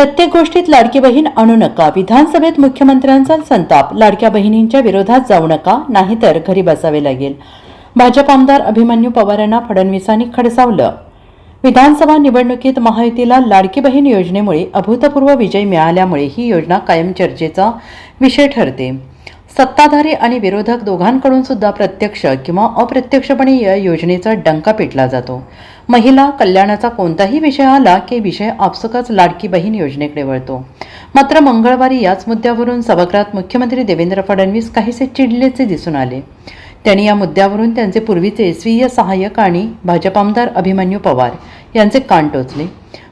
प्रत्येक गोष्टीत लाडकी बहीण आणू नका. विधानसभेत मुख्यमंत्र्यांचा संताप लाडक्या बहिणींच्या विरोधात जाऊ नका नाहीतर घरी बसावे लागेल. भाजप आमदार अभिमन्यू पवारांना फडणवीसांनी खडसावलं. विधानसभा निवडणुकीत महायुतीला लाडकी बहीण योजनेमुळे अभूतपूर्व विजय मिळाल्यामुळे ही योजना कायम चर्चेचा विषय ठरते. सत्ताधारी आणि विरोधक दोघांकडून सुद्धा प्रत्यक्ष किंवा अप्रत्यक्षपणे या योजनेचा डंका पेटला जातो. महिला कल्याणाचा कोणताही विषय आला की विषय आपसुकच लाडकी बहीण योजनेकडे वळतो. मात्र मंगळवारी याच मुद्द्यावरून सभागृहात मुख्यमंत्री देवेंद्र फडणवीस काहीसे चिडलेचे दिसून आले. त्यांनी या मुद्द्यावरून त्यांचे पूर्वीचे स्वीय सहाय्यक आणि भाजप आमदार अभिमन्यू पवार यांचे कान टोचले.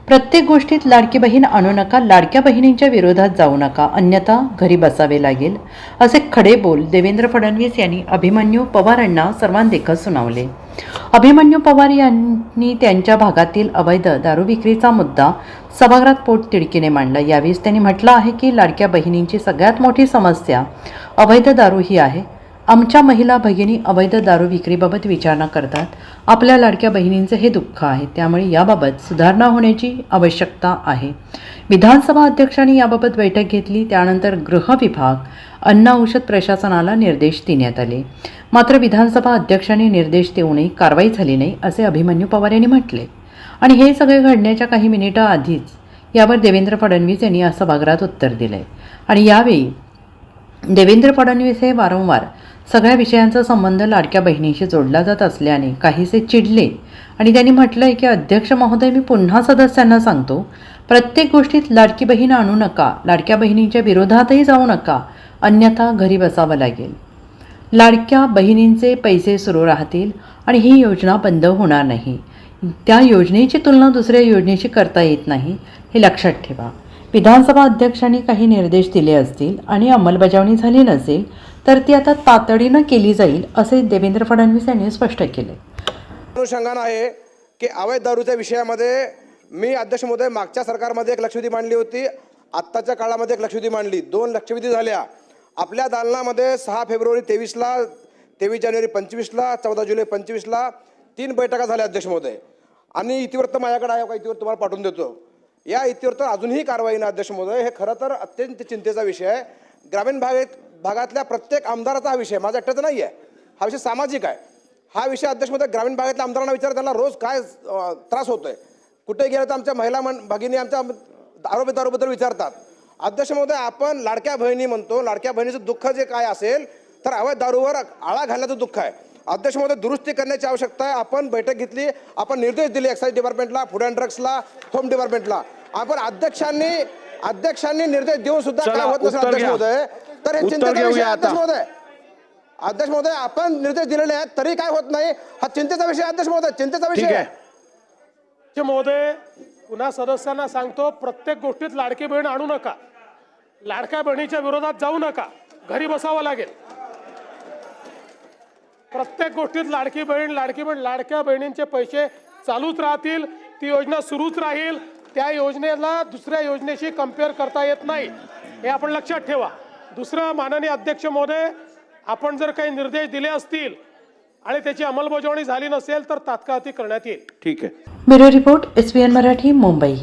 प्रत्येक गोष्टीत लाडकी बहीण आणू नका लाडक्या बहिणींच्या विरोधात जाऊ नका अन्यथा घरी बसावे लागेल असे खडे बोल देवेंद्र फडणवीस यांनी अभिमन्यू पवारांना सर्वांदेखत सुनावले. अभिमन्यू पवार यांनी त्यांच्या भागातील अवैध दारू विक्रीचा मुद्दा सभागृहात पोट तिडकीने मांडला. यावेळी त्यांनी म्हटलं आहे की लाडक्या बहिणींची सगळ्यात मोठी समस्या अवैध दारू ही आहे. आमच्या महिला भगिनी अवैध दारू विक्रीबाबत विचारणा करतात. आपल्या लाडक्या बहिणींचे हे दुःख आहे. त्यामुळे याबाबत सुधारणा होण्याची आवश्यकता आहे. विधानसभा अध्यक्षांनी याबाबत बैठक घेतली. त्यानंतर गृह विभाग अन्न औषध प्रशासनाला निर्देश देण्यात आले. मात्र विधानसभा अध्यक्षांनी निर्देश देऊनही कारवाई झाली नाही असे अभिमन्यू पवार यांनी म्हटले. आणि हे सगळे घडण्याच्या काही मिनिटं आधीच यावर देवेंद्र फडणवीस यांनी या सभागृहात उत्तर दिले आणि यावेळी देवेंद्र फडणवीस हे वारंवार सगळ्या विषयांचा संबंध लाडक्या बहिणीशी जोडला जात असल्याने काहीसे चिडले. आणि त्यांनी म्हटलं आहे की अध्यक्ष महोदय मी पुन्हा सदस्यांना सांगतो. प्रत्येक गोष्टीत लाडकी बहीण आणू नका. लाडक्या बहिणींच्या विरोधातही जाऊ नका. अन्यथा घरी बसावं लागेल. लाडक्या बहिणींचे पैसे सुरू राहतील आणि ही योजना बंद होणार नाही. त्या योजनेची तुलना दुसऱ्या योजनेशी करता येत नाही हे लक्षात ठेवा. विधानसभा अध्यक्षांनी काही निर्देश दिले असतील आणि अंमलबजावणी झाली नसेल तर ती आता तातडीनं केली जाईल असे देवेंद्र फडणवीस यांनी स्पष्ट केले. अनुषंगानं आहे की अवैध दारूच्या विषयामध्ये मी अध्यक्ष महोदय मागच्या सरकारमध्ये एक लक्षवेधी मांडली होती. आत्ताच्या काळामध्ये एक लक्षवेधी मांडली. दोन लक्षवेधी झाल्या. आपल्या दालनामध्ये सहा फेब्रुवारी तेवीसला तेवीस जानेवारी पंचवीसला चौदा जुलै पंचवीसला तीन बैठका झाल्या अध्यक्ष महोदय. आणि इतिवृत्त माझ्याकडे आहे का? इतिवृत्त तुम्हाला पाठवून देतो. या इतिवृत्त अजूनही कारवाई ना अध्यक्ष महोदय. हे खरं तर अत्यंत चिंतेचा विषय आहे. ग्रामीण भागेत भागातल्या प्रत्येक आमदाराचा हा विषय माझा एकट्याचा नाही आहे हा विषय सामाजिक आहे. हा विषय अध्यक्ष महोदय ग्रामीण भागातल्या आमदारांना विचार. त्यांना रोज काय त्रास त्रास होतोय? कुठे गेलं तर आमच्या महिला मन भगिनी आमच्या आरोग्य दारूबद्दल विचारतात. अध्यक्ष महोदय आपण लाडक्या बहिणी म्हणतो. लाडक्या बहिणीचं दुःख जे काय असेल तर अवैध दारूवर आळा घालण्याचं दुःख आहे. अध्यक्ष महोदय दुरुस्ती करण्याची आवश्यकता आहे. आपण बैठक घेतली. आपण निर्देश दिले एक्साईज डिपार्टमेंटला फूड अँड ड्रग्सला होम डिपार्टमेंटला आपण अध्यक्षांनी अध्यक्षांनी निर्देश देऊन सुद्धा काय होत नसेल अध्यक्ष. महोदय? तर हे चिंतेचा विषय अध्यक्ष. महोदय. अध्यक्ष महोदय आपण निर्देश दिलेले आहेत तरी काय होत नाही. हा चिंतेचा विषय अध्यक्ष महोदय. चिंतेचा विषय आहे. महोदय पुन्हा सदस्यांना सांगतो प्रत्येक गोष्टीत लाडकी बहीण आणू नका. लाडक्या बहिणीच्या विरोधात जाऊ नका. घरी बसावं लागेल. प्रत्येक गोष्टीत लाडकी बहीण लाडकी बहीण लाडक्या बहिणींचे पैसे चालूच राहतील ती योजना सुरूच राहील. त्या योजनेला दुसऱ्या योजनेशी कंपेअर करता येत नाही. हे आपण लक्षात ठेवा. दुसरं माननीय अध्यक्ष महोदय आपण जर काही निर्देश दिले असतील आणि त्याची अंमलबजावणी झाली नसेल तर तात्काळ ती करण्यात येईल. ठीक आहे. Bureau report S Marathi Mumbai.